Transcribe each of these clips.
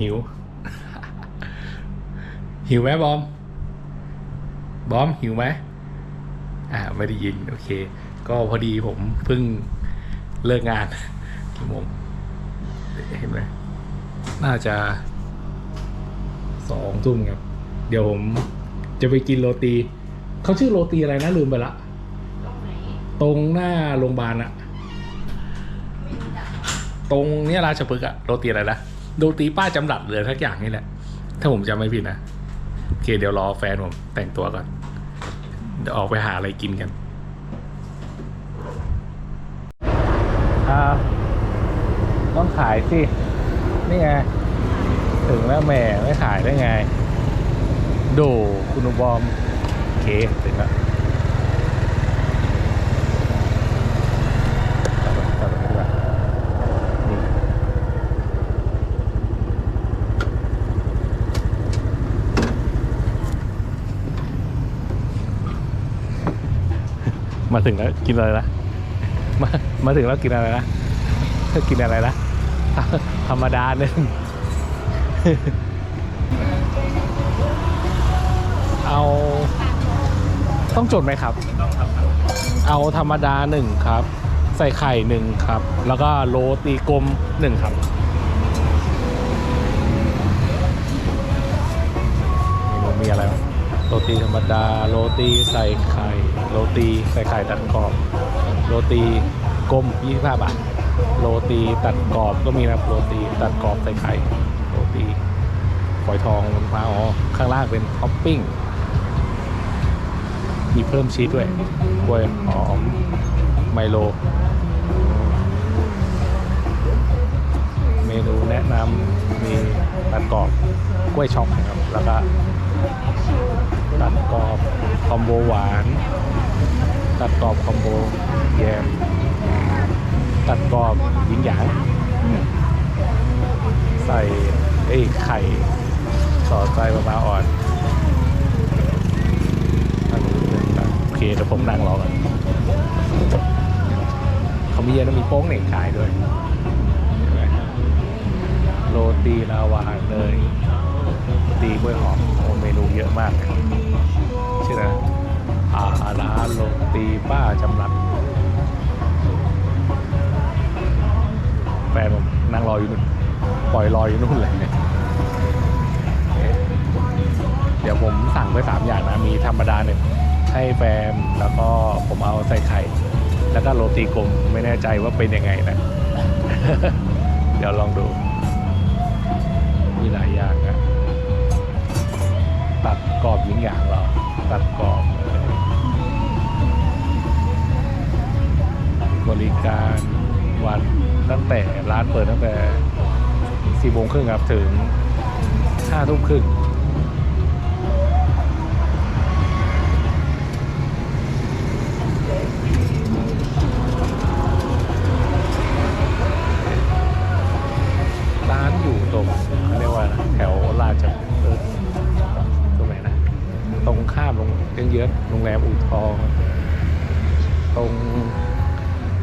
หิว หิวไหมบอม บอมหิวไหมอ่าไม่ได้ยิน โอเค ก็พอดีผมเพิ่งเลิกงานกี่โมงเห็นไหมน่าจะสองทุ่มครับ เดี๋ยวผมจะไปกินโรตี เขาชื่อโรตีอะไรนะลืมไปละ ตรงไหนตรงหน้าโรงพยาบาลอะตรงเนี้ยราชพฤกษ์อะโรตีอะไรนะ โรตีป้าจำรัดเลยทักอย่างนี่แหละ ถ้าผมจำไม่ผิดนะโอเคเดี๋ยวรอแฟนผมแต่งตัวก่อน เดี๋ยวออกไปหาอะไรกินกันอ่าต้องขายสิ นี่ไง ถึงแล้วแหม่ไม่ขายได้ไง โดคุณอุบอม โอเคถึงแล้วจอดรถจอดรถดีกว่านี่ มาถึงแล้วกินอะไรนะมามาถึงแล้วกินอะไรนะกินอะไรนะธรรมดาหนึ่งเอา ต้องจดไหมครับ เอาธรรมดาหนึ่งครับ ใส่ไข่หนึ่งครับ แล้วก็โรตีกลมหนึ่งครับมีอะไรโรตีธรรมดา โรตีใส่ไข่ โรตีใส่ไข่ตัดกรอบ โรตีกลม25บาท โรตีตัดกรอบก็มีนะครับโรตีตัดกรอบใส่ไข่โรตีฝอยทองมะพร้าอ๋อข้างล่างเป็นท็อปปิ้งมีเพิ่มชีสด้วยกล้วยหอมไมโล เมนูแนะนำมีตัดกรอบกล้วยช็อกนะครับ แล้วก็ตัดกรอบคอมโบหวาน ตัดกรอบคอมโบแยมตัดกรอบยิงหยางใส่เอ้ไข่สอดใส่มะพร้าวอ่อนอันนี้เป็นแบบโอเคเดี๋ยวผมนั่งรอกันเขามีเย็นแล้วมีโป้งเหน่งขายด้วยโรตีลาวาเนยโรตีกล้วยหอมเมนูเยอะมาก รีป้าจำรัดแฟนผมนั่งรออยู่นู่นปล่อยรออยู่นู่นเลยเดี๋ยวผมสั่งไปสามอย่างนะ มีธรรมดาหนึ่งให้แฟนแล้วก็ผมเอาใส่ไข่ แล้วก็โรตีกลมไม่แน่ใจว่าเป็นยังไงนะ เดี๋ยวลองดู มีหลายอย่างอะตัดกรอบยิงอย่างเหรอตัดกรอบ การวันตั้งแต่ร้านเปิดตั้งแต่สี่โมงครึ่งครับถึงห้าทุ่มครึ่งร้านอยู่ตรงเขาเรียกว่าแถวราชเออตรงไหนนะ ตรงข้ามโรงเยื้องโรงแรมอู่ทอง ตรง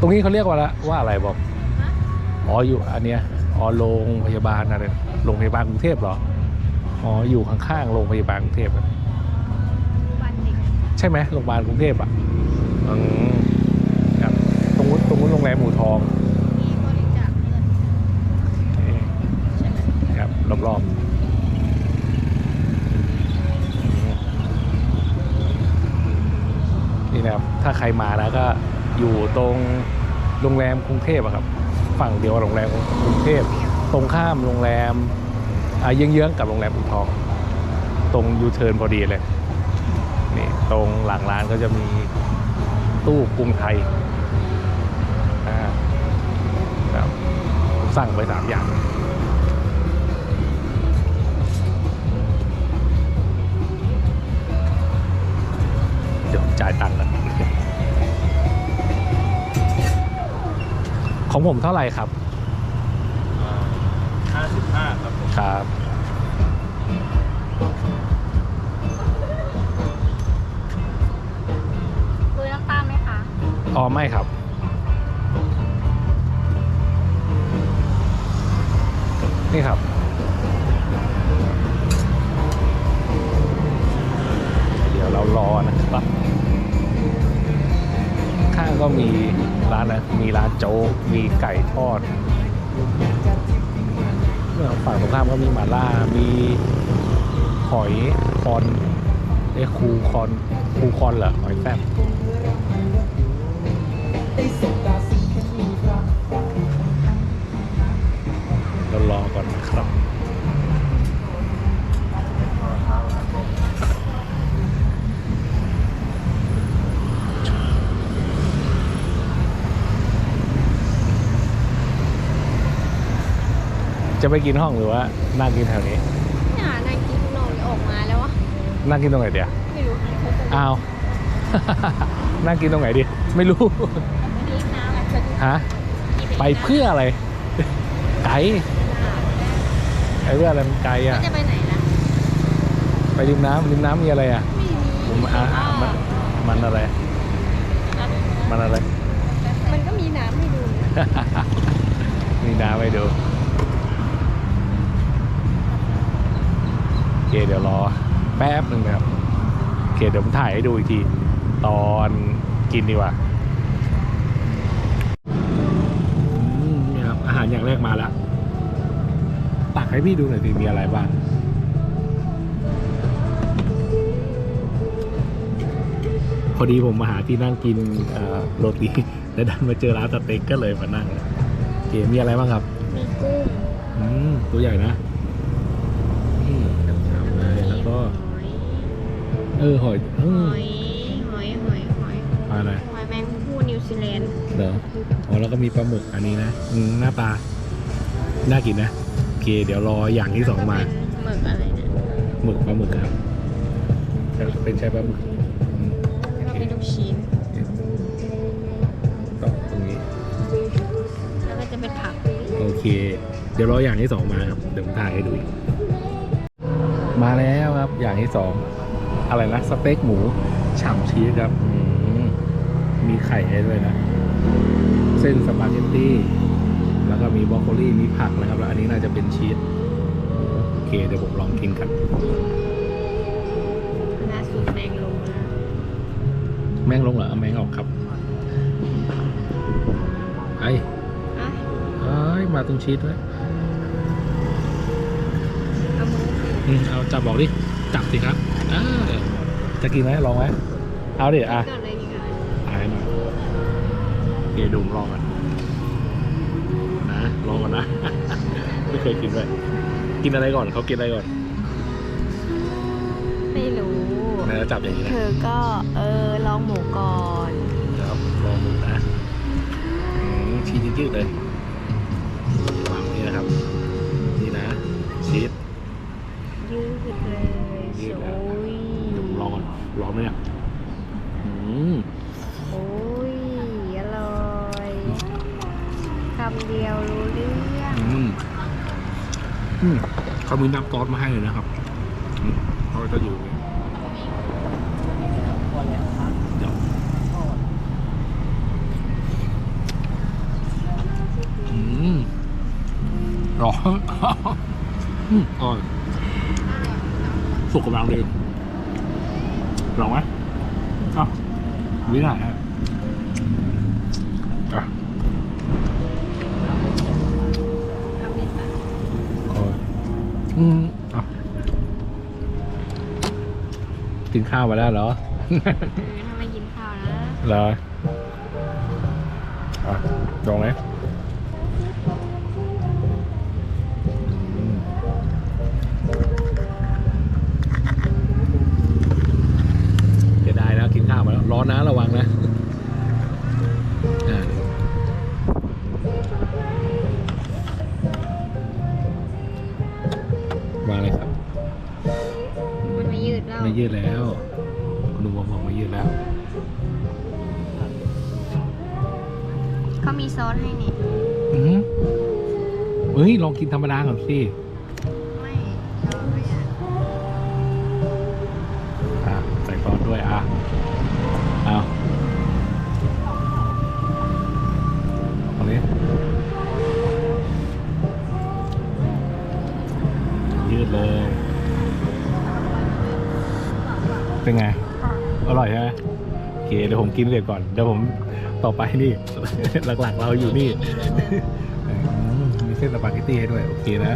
ตรงนี้เขาเรียกว่าละว่าอะไรบอกอ๋ออยู่อันเนี้ยอ๋อโรงพยาบาลอะไรโรงพยาบาลกรุงเทพเหรออ๋ออยู่ข้างๆโรงพยาบาลกรุงเทพอะวันเด็กใช่ไหมโรงพยาบาลกรุงเทพอะอืมครับตรงนู้นตรงนู้นโรงแรมหมู่ทองมีบริจาคเงินเอ๊ะใช่ไหมครับรอบๆนี่นะครับถ้าใครมานะก็ อยู่ตรงโรงแรมกรุงเทพอะครับ ฝั่งเดียวกับโรงแรมกรุงเทพตรงข้ามโรงแรมอ่าเยื้องๆกับโรงแรมอู่ทอง ตรงยูเทิร์นพอดีเลยนี่ตรงหลังร้านก็จะมีตู้กรุงไทยครับผมสั่งไปสามอย่างเดี๋ยวจ่ายตังค์กัน ของผมเท่าไหร่ครับ55ครับครับ ซื้อน้ำตาลไหมคะ อ๋อ ไม่ครับ นี่ครับ เดี๋ยวเรารอนะครับ ข้างก็มีร้านนะ มีร้านโจ๊ก มีไก่ทอดฝั่งตรงข้ามก็มีหมาล่า มีหอยคอนเอ้คูคอนคูคอนเหรอหอยแซ่บเรารอก่อนนะครับ จะไปกินห้องหรือว่านั่งกินแถวนี้เนี่ยนางกินนมออกมาแล้ววะนั่งกินตรงไหนเดียวไม่รู้เขาจะอ้าว นั่งกินตรงไหนดี ไม่รู้นี่น้ำอะไรจะฮะไปเพื่ออะไร ไกลไปเพื่ออะไรมันไกลก็อะจะไปไหนนะไปริมน้ำริมน้ำมีอะไรอะไม่มีมันอะอะมันมันอะไร มันอะไร มันก็มีน้ำให้ดูนะมีน้ำไปดู โอ เคเดี๋ยวรอแป๊บหนึ่งนะครับโอเคเดี๋ยวผมถ่ายให้ดูอีกที ตอนกินดีกว่าอืมนี่ครับอาหารอย่างแรกมาแล้วตักให้พี่ดูหน่อยสิมีอะไรบ้างพอดีผมมาหาที่นั่งกินเอ่อโรตีแล้วดันมาเจอร้านสเต็กก็เลยมานั่งโอเคมีอะไรบ้างครับ มีกุ้งอืมตัวใหญ่นะนี่ฉ่ำๆเลยแล้วก็ หอย เออหอยอืหมอยหอยหอยหอยอะไรหอยแมงผู้นิวซีแลนด์เดี๋ยวอ๋อแล้วก็มีปลาหมึกอันนี้นะอืมหน้าตา น่ากินนะโอเคเดี๋ยวรออย่างที่สองมาหมึกอะไรเนี่ยหมึกปลาหมึกครับเป็นใช้ปลาหมึกอืมแล้วก็เป็นลูกชิ้นต้องตรงนี้ แล้วก็จะเป็นผักโอเค เดี๋ยวรออย่างที่สองมาครับ เดี๋ยวผมถ่ายให้ดูอีกมาแล้วครับ อย่างที่สอง อะไรนะสเต็กหมูฉ่ำชีสครับอืมมีไข่ให้ด้วยนะ เส้นสปาเกตตี้ แล้วก็มีบรอกโคลีมีผักนะครับ แล้วอันนี้น่าจะเป็นชีสโอเค เดี๋ยวผมลองกินกันล่าสุดแมงลงมาแม่งลงเหรอเอาแม่งออกครับไอ้อะเอ้ยมาตรงชีสด้วยเอามือสิอืมเอาจับบอกดิ จับสิครับเออ จะกินไหมลองไหมเอาดิอะก่อนเลยดีกว่าถ่ายหน่อยเดี๋ยวดูลองก่อนนะลองก่อนนะ ไม่เคยกินด้วยกินอะไรก่อนเขากินอะไรก่อน ไม่รู้นายจะจับอย่างนี้เธนะอก็เออลองหมูก่อนครับลองดูนะอืมชีสยืดๆเลยวางนี่นะครับ นี่นะชีสยืดเลย ยืดแล้ว โอ้ย เดี๋ยวผม ลองก่อนไหมเนี่ยอืมโอ้ย อร่อยคำเดียวรู้เรื่องอืมอืมเขามีน้ำซอสมาให้เลยนะครับอืมเขาจะอยู่เนี่ยเดี๋ยวอืมร้อน อืมอร่อยสุกกำลังดี ลองไหมอะวิไหนฮะอะเอาเม็ดมาก็อืมอะกินข้าวมาแล้วเหรอเออทำไมกินข้าวนะเหรออะลองไหม ร้อนนะระวังนะอะวางเลยครับ มันไม่ยืดแล้วไม่ยืดแล้วคุณลุงบอกไม่ยืดแล้วเขามีซอสให้นี่อือเฮ้ย ลองกินธรรมดาก่อนสิไม่เราไม่อยากอะใส่ซอสด้วยอะ เลยเป็นไง อร่อยเคเดี๋ยวผมกินเสร็จก่อน เดี๋ยวผมต่อไปนี่ หลักๆเราอยู่นี่มมีเส้นสปาเกตตี้ให้ด้วย โอเคนะ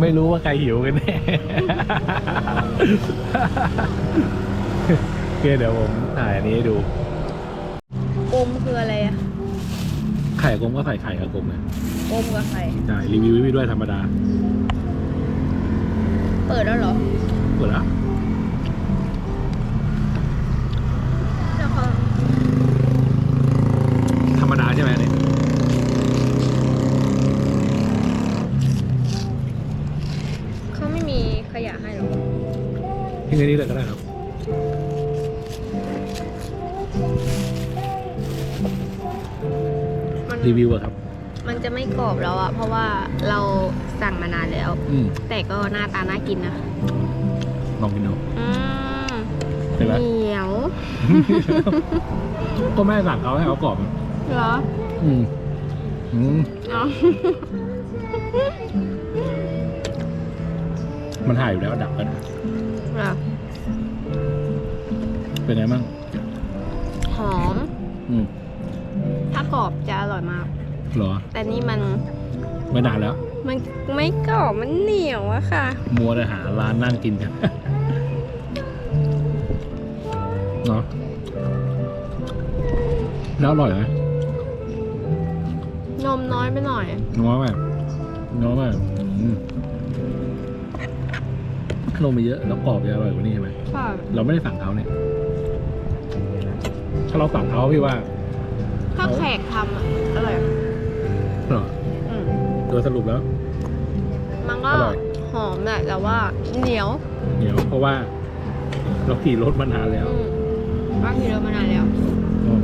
ไม่รู้ว่าใครหิวกันแน่โอเคเดี๋ยวผมถ่ายอันนี้ให้ดู ไข่กลมก็ใส่ไข่กับกลมเลยอมกับไข่ใช่รีวิวไว้ด้วยธรรมดาเปิดแล้วเหรอหมดแล้วแล้วเขาธรรมดาใช่ไหมเนี่ยเขาไม่มีขยะให้เหรอที่ในนี้เลยก็ได้ครับ รีวิวอะครับ มันจะไม่กรอบแล้วอะเพราะว่าเราสั่งมานานแล้ว อืมแต่ก็หน้าตาน่ากินนะลองกินดูอืมเห็นไหมเหนียวก็แม่สั่งเขาให้เขากรอบเหรออืมอืมเอามันถ่ายอยู่แล้วดับกันเหรอเป็นไงบ้างหอม อืมถ้ากรอบจะอร่อยมากเหรอ แต่นี่มันไม่นานแล้ว มันไม่กรอบมันเหนียวอะค่ะ มัวแต่หาร้านนั่งกินกันเนาะแล้วอร่อยไหมนมน้อยไปหน่อยนัวไหมนัวไหมอืมนมไปเยอะแล้วกรอบจะอร่อยกว่านี้ใช่ไหมค่ะเราไม่ได้สั่งเขาเนี่ย ถ้าเราสั่งเขาพี่ว่า ถ้าแขกทำอะอร่อยเหรออืมโดยสรุปแล้ว มันก็อร่อย หอมแหละแต่ว่าเหนียวเหนียวเพราะว่า เราขี่รถมานานแล้วอืมบางทีเรามานานแล้วอืม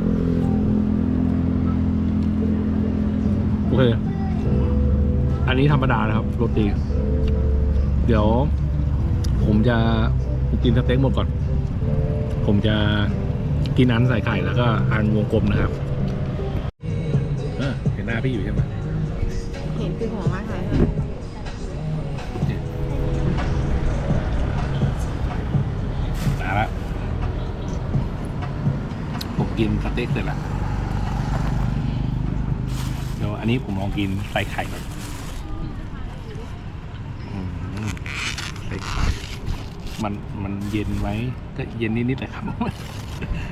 โอเค อันนี้ธรรมดานะครับ โรตี เดี๋ยว ผมจะกินสเต็กหมดก่อน ผมจะกินอันใส่ไข่แล้วก็อันวงกลมนะครับ พี่อยู่ใช่ไหมเห็นคือหอมมากเลยมาละผมกินสเต็กเสร็จแล้วเดี๋ยวอันนี้ผมลองกินใส่ไข่ก่อนอืมใส่ไข่มันมันเย็นไว้ก็เย็นนิดๆแต่ครับ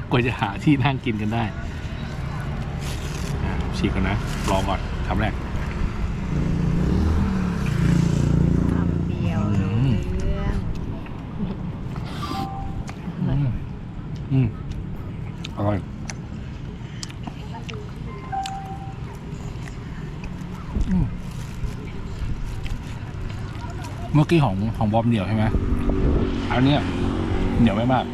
กว่าจะหาที่นั่งกินกันได้อะ ฉีกก่อนนะลองก่อนคำแรกคำเดียวอืมเรื่องอืมอืมอร่อยอืมเมื่อกี้ของของบอมเหนียวใช่ไหมอันเนี้ยเหนียวไม่มาก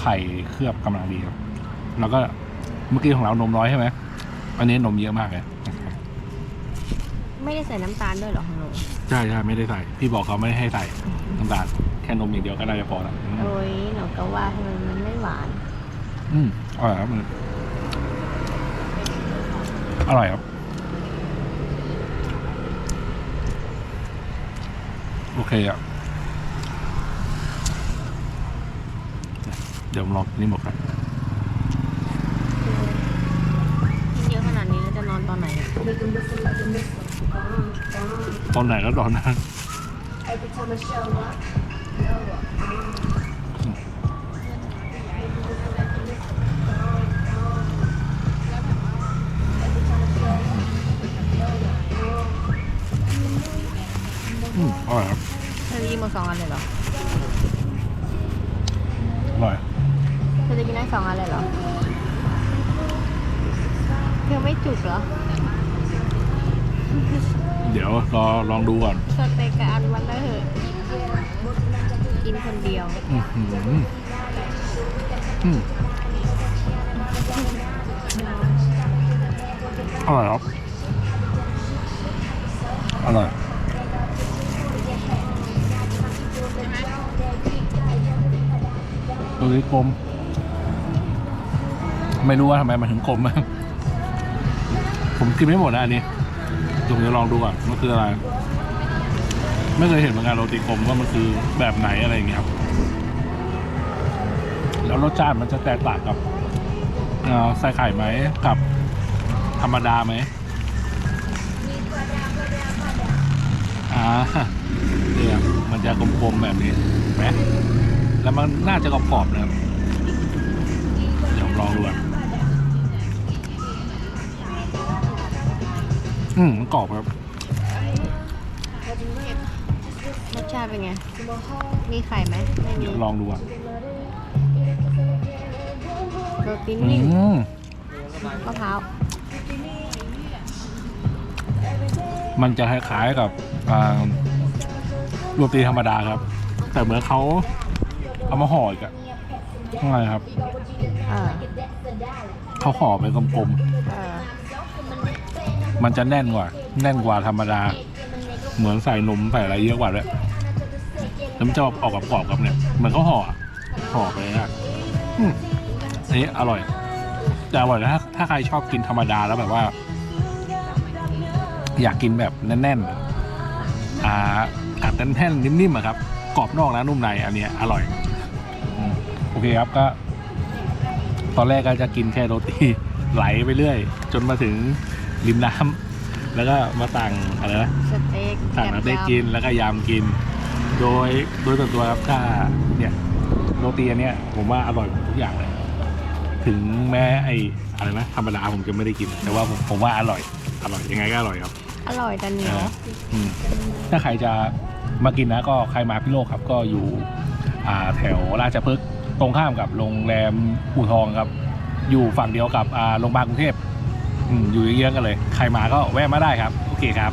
ไข่เคลือบกำลังดีครับแล้วก็เมื่อกี้ของเรานมน้อยใช่ไหม อันนี้นมเยอะมากเลยไม่ได้ใส่น้ำตาลด้วยเหรอของหนูใช่ใช่ไม่ได้ใส่พี่บอกเขาไม่ได้ให้ใส่น้ำตาลแค่นมอย่างเดียวก็น่าจะพอแล้วอืมโอ้ยหนูก็ว่าทำไมมันไม่หวาน อืมอร่อยครับมันอร่อยครับ โอเคอะเดี๋ยวผมลองกินนี่หมดครับ กินเยอะขนาดนี้แล้วจะนอน ตอนไหนอะตอนไหนก็ตอนนั้นอืมอร่อยครับเธอจะกินหมดสองอันเลยเหรออร่อยเธอจะกินได้สองอันเลยเหรอเธอไม่จุกเหรอ เดี๋ยวรอลองดูก่อนสเต็กกับอันวันละเหอะกินคนเดียวอือหืออืมอร่อยครับอร่อยตัวนี้กลม ไม่รู้ว่าทำไมมันถึงกลม ผมกินไม่หมดนะอันนี้ เดี๋ยวผมจะลองดูก่อนมันคืออะไร ไม่เคยเห็นเหมือนกันโรตีกลมว่ามันคือแบบไหนอะไรอย่างเงี้ยครับ แล้วรสชาติมันจะแตกต่างกับใส่ไข่ไหมกับธรรมดาไหมอ่าเนี่ยมันจะกลมๆแบบนี้เห็นไหมแล้วมันน่าจะกรอบๆนะครับเดี๋ยวลองดูก่อน อืมกรอบครับ รสชาติเป็นไง มีไข่ไหมไม่มีเดี๋ยวลองดูอะโรตีอืนิ่มมมะพร้าวมันจะคล้ายๆกับอ่าโรตีธรรมดาครับ แต่เหมือนเขาเอามาห่ออีกอะข้างในครับ เออเขาห่อเป็นกลมเออๆ มันจะแน่นกว่า แน่นกว่าธรรมดา เหมือนใส่นมใส่อะไรเยอะกว่าด้วยแล้วมันจะออกกับกรอบกับเนี่ยเหมือนเขาห่อห่อไปนะอืมอันนี้อร่อยแต่อร่อยนะถ้าถ้าใครชอบกินธรรมดาแล้วแบบว่า อยากกินแบบแน่นๆอ่ากัดแน่นๆนิ่มๆอะครับกรอบนอกนะนุ่มในอันเนี้ยอร่อยโอเคครับก็ ตอนแรกก็จะกินแค่โรตีไหลไปเรื่อย จนมาถึง ริมน้ำแล้วก็มาต่างอะไรนะสเต็กต่างน้ำได้กินแล้วก็ยำกิน โดยโดยส่วนตัวครับถ้าเนี่ยโรตีอันเนี้ยผมว่าอร่อยทุกอย่างเลย ถึงแม้ไออะไรนะธรรมดาผมจะไม่ได้กิน แต่ว่าผมผมว่าอร่อยอร่อยยังไงก็อร่อยครับ อร่อยแต่เหนียวอืมถ้าใครจะมากินนะก็ใครมาพิโลกครับก็อยู่อ่าแถวราชพฤกษ์ตรงข้ามกับโรงแรมอู่ทองครับ อยู่ฝั่งเดียวกับอ่าโรงพยาบาลกรุงเทพ อืมอยู่เยื้องๆกันเลย ใครมาก็แวะมาได้ครับ โอเคครับ